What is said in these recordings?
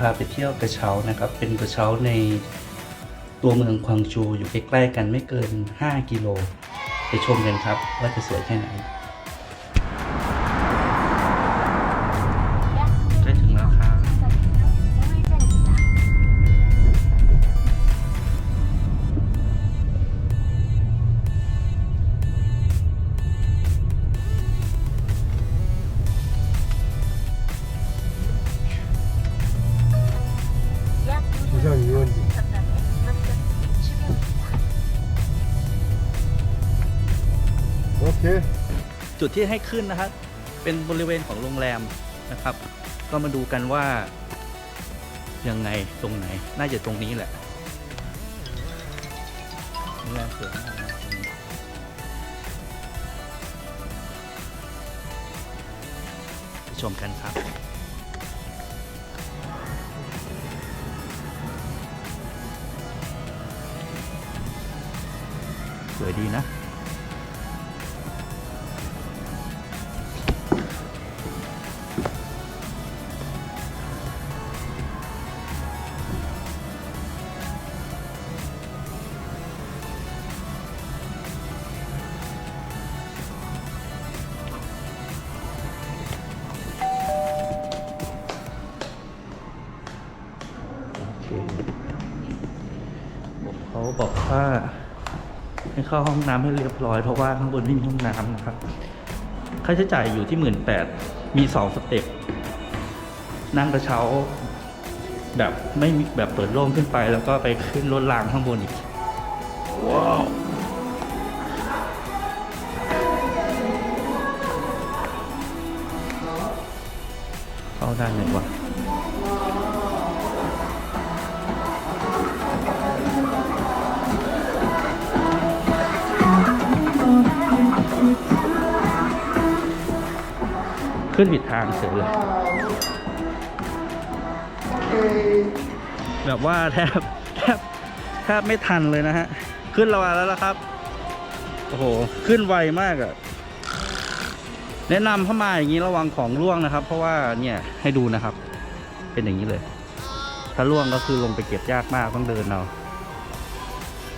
พาไปเที่ยวกระเช้านะครับ เป็นกระเช้าในตัวเมืองควางจูอยู่ใกล้ๆกันไม่เกิน 5 กิโล ไปชมกันครับว่าจะสวยแค่ไหน จุดที่ให้ขึ้นนะครับ เป็นบริเวณของโรงแรมนะครับ ก็มาดูกันว่า ยังไงตรงไหน น่าจะตรงนี้แหละโรงแรมสวยมากชมกันครับสวยดีนะ เข้าห้องน้ำให้เรียบร้อยเพราะว่าข้างบนไม่มีห้องน้ำนะครับ ค่าใช้จ่ายอยู่ที่หมื่นแปดมีสองสเต็ปนั่งกระเช้า แบบไม่มีแบบเปิดโล่งขึ้นไป แล้วก็ไปขึ้นรถรางข้างบนอีกว้าวเข้าได้ไหมวะ ขึ้นผิดทางเฉยเลย แบบว่าแทบแทบแทบไม่ทันเลยนะฮะ ขึ้นระวาแล้วละครับ โอ้โห ขึ้นไวมากอะ่ะแนะนำเข้ามาอย่างนี้ระวังของร่วงนะครับ เพราะว่าเนี่ยให้ดูนะครับ เป็นอย่างนี้เลย ถ้าร่วงก็คือลงไปเก็บยากมากต้องเดินเอา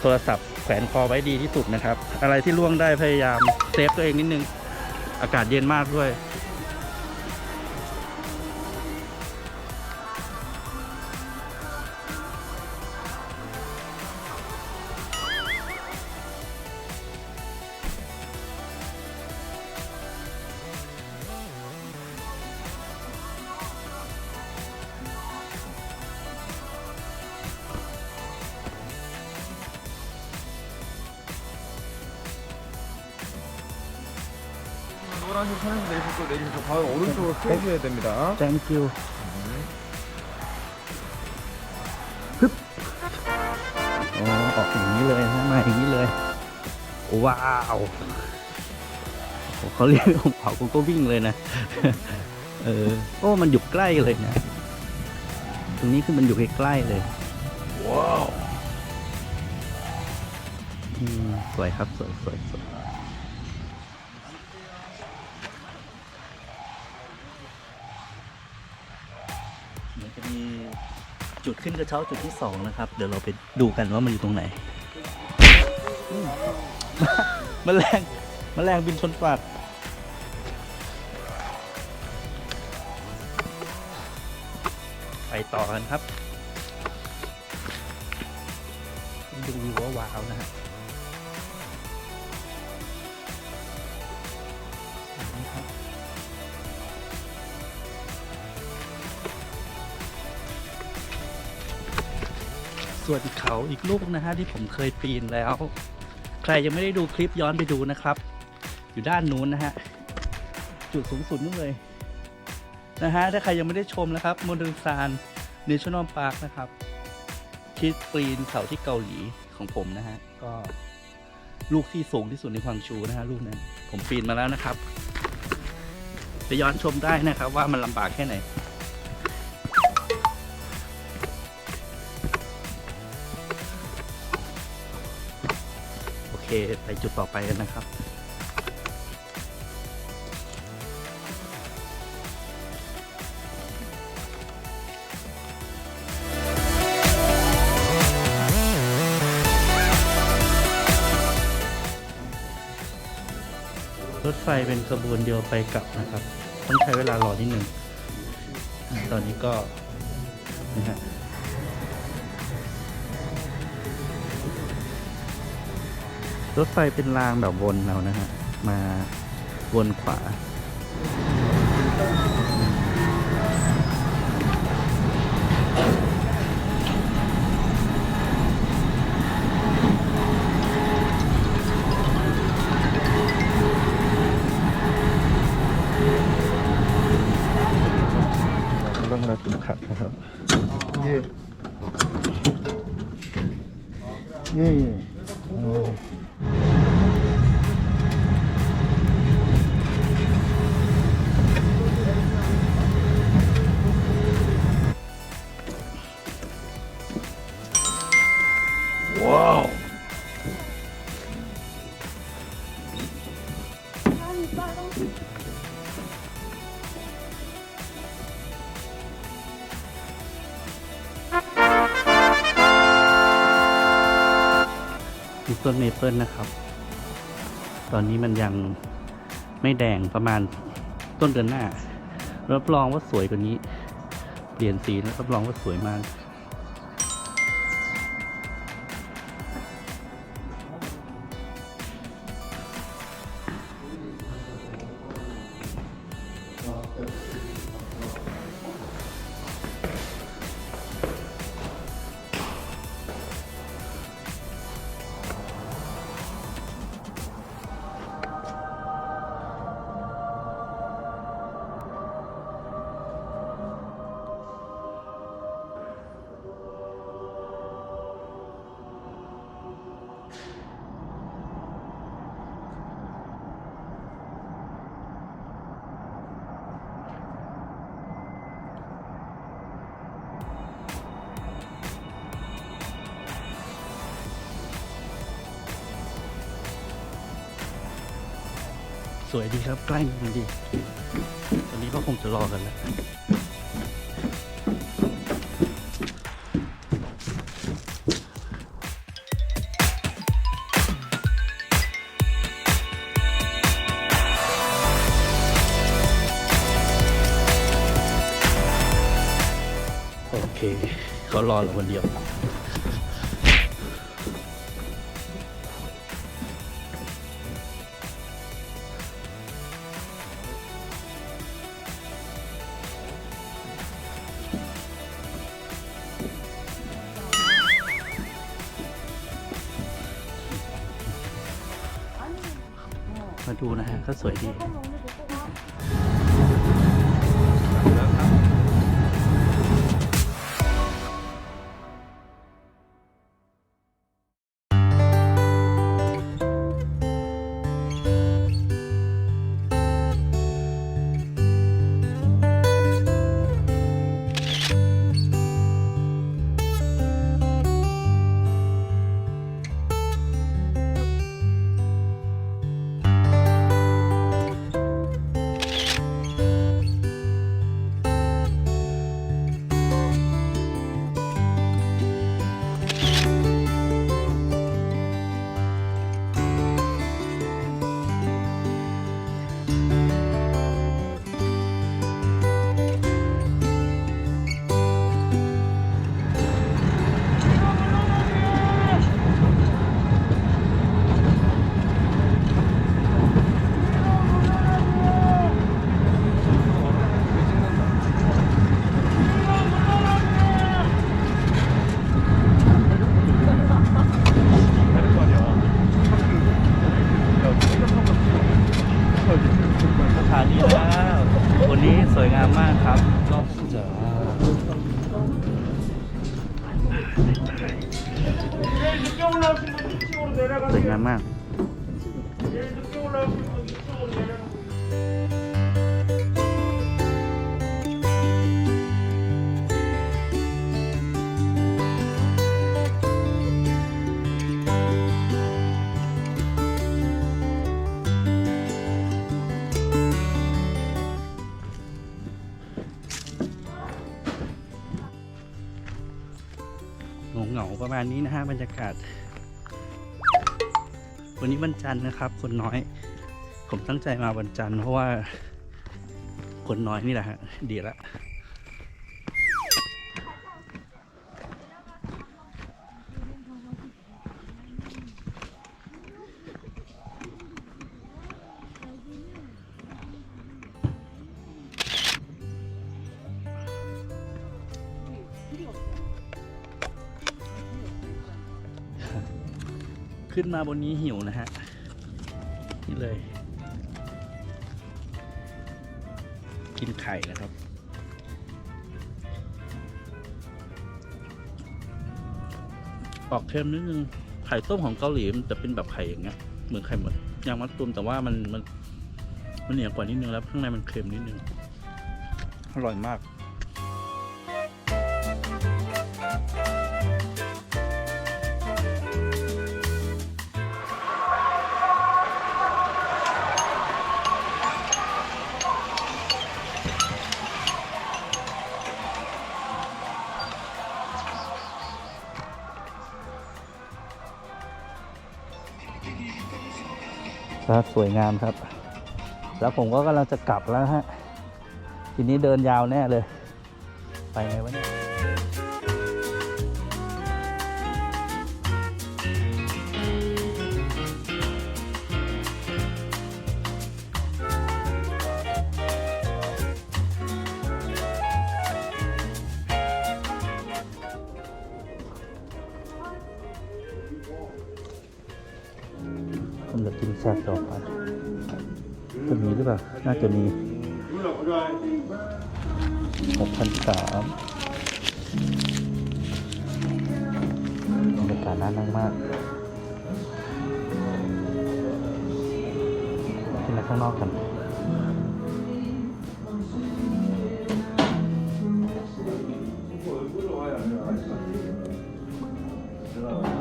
โทรศัพท์แขวนคอไว้ดีที่สุดนะครับ อะไรที่ร่วงได้พยายามเซฟตัวเองนิดนึง อากาศเย็นมากด้วย 바로 오른쪽으로 쏘셔야 됩니다 thank you ฮึบอ๋อออกอย่างนี้เลยนะมาอย่างนี้เลย ว้าวโอ้เขาเรียกผมเผากูก็วิ่งเลยนะ เออ โอ้ มันอยู่ใกล้เลยนะ ตรงนี้คือมันอยู่ใกล้ๆเลย ว้าวอืมสวยครับ สวยสวยสวย จะมีจุดขึ้นกระเช้าจุดที่สองนะครับ เดี๋ยวเราไปดูกันว่ามันอยู่ตรงไหนมแมลงแมลงบินชนปากไปต่อกันครับ ดูวิวว่าว้าวนะฮะ ส่วนเขาอีกลูกนะฮะที่ผมเคยปีนแล้ว ใครยังไม่ได้ดูคลิปย้อนไปดูนะครับ อยู่ด้านนู้นนะฮะจุดสูงสุดนู่นเลยนะฮะถ้าใครยังไม่ได้ชมนะครับโมเดิร์นซานเนชั่นแนลพาร์คนะครับที่ปีนเขาที่เกาหลีของผมนะฮะก็ลูกที่สูงที่สุดในควางชูนะฮะลูกนั้นผมปีนมาแล้วนะครับ ไปย้อนชมได้นะครับว่ามันลำบากแค่ไหน คไปจุดต่อไปกันนะครับรถไฟเป็นขบวนเดียวไปกลับนะครับ ต้องใช้เวลารอนิดหนึ่ง ตอนนี้ก็นะฮะ รถไฟเป็นรางแบบวนเรานะฮะ มาวนขวา ต้นเมเปิลนะครับ ตอนนี้มันยังไม่แดงประมาณต้นเดือนหน้า รับรองว่าสวยกว่านี้ เปลี่ยนสีแล้วรับรองว่าสวยมาก สวยดีครับใกล้มันดีตอนนี้ก็คงจะรอกันแล้วโอเค เขารอเราคนเดียว มาดูนะฮะก็สวยดี งามมากเหงาๆประมาณนี้นะฮะบรรยากาศ วันนี้วันจันทร์นะครับ คนน้อย ผมตั้งใจมาวันจันทร์เพราะว่า คนน้อยนี่แหละฮะดีละ ขึ้นมาบนนี้หิวนะฮะ นี่เลย กินไข่นะครับ ออกเค็มนิดนึง ไข่ต้มของเกาหลีมันจะเป็นแบบไข่อย่างเงี้ย เหมือนไข่หมดยางมัดตุมแต่ว่ามันมันมันเหนียวกว่านิดนึงแล้วข้างในมันเค็มนิดนึง อร่อยมาก ครับสวยงามครับ แล้วผมก็กำลังจะกลับแล้วฮะ ทีนี้เดินยาวแน่เลย ไปไงวะเนี่ย ผมจะกินแซ่บต่อไปจะมีหรือเปล่า น่าจะมีหกพันสามบรรยากาศน่านั่งมากกินในข้างนอกกันข้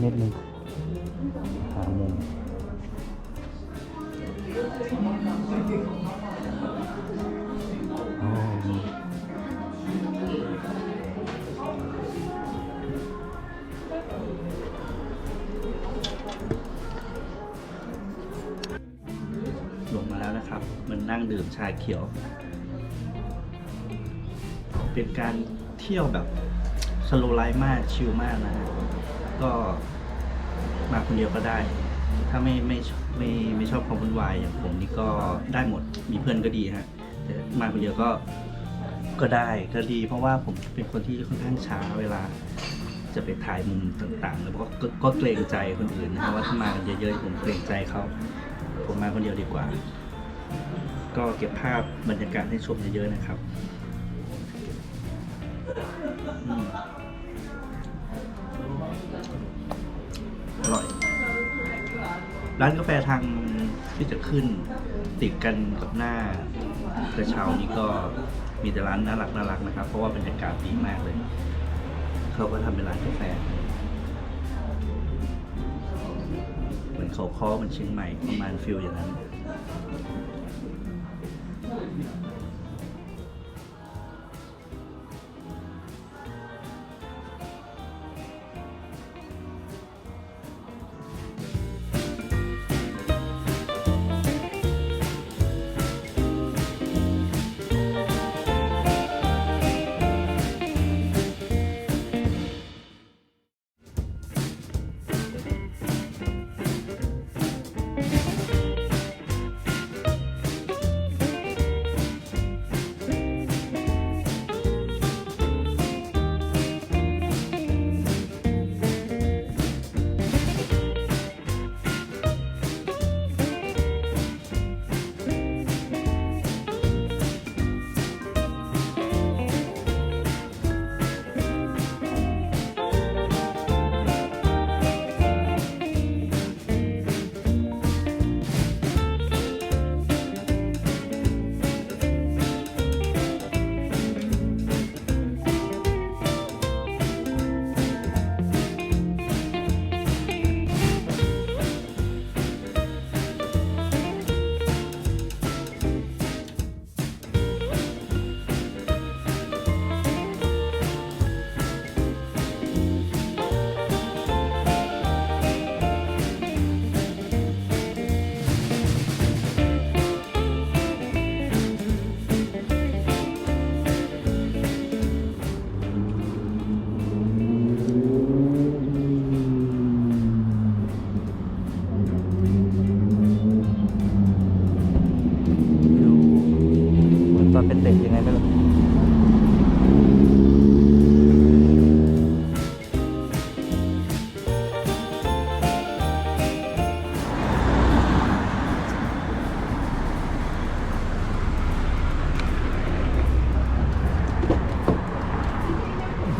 นนิดนึงหามุมลงมาแล้วนะครับ มันนั่งดื่มชาเขียว เป็นการเที่ยวแบบสโลไลฟ์มาก ชิลมากนะฮะ ก็มาคนเดียวก็ได้ ถ้าไม่ไม่ไม่ไม่ชอบความวุ่นวายอย่างผมนี่ก็ได้หมดมีเพื่อนก็ดีฮะแต่มาคนเดียวก็ก็ได้ก็ดี เพราะว่าผมเป็นคนที่ค่อนข้างช้าเวลาจะไปถ่ายมุมต่างๆ แล้วก็ก็เกรงใจคนอื่นนะฮะว่าถ้ามากันเยอะๆผมเกรงใจเขาผมมาคนเดียวดีกว่า ก็เก็บภาพบรรยากาศให้ชมเยอะๆนะครับ อร่อย ร้านกาแฟทางที่จะขึ้นติดกันกับหน้ากระเช้านี้ก็มีแต่ร้านน่ารักน่ารักนะครับ เพราะว่าบรรยากาศดีมากเลย เขาก็ทำเป็นร้านกาแฟเหมือนเขาค้อเหมือนเชียงใหม่ประมาณฟิลอย่างนั้น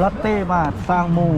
ลัตเต้มาสร้างมู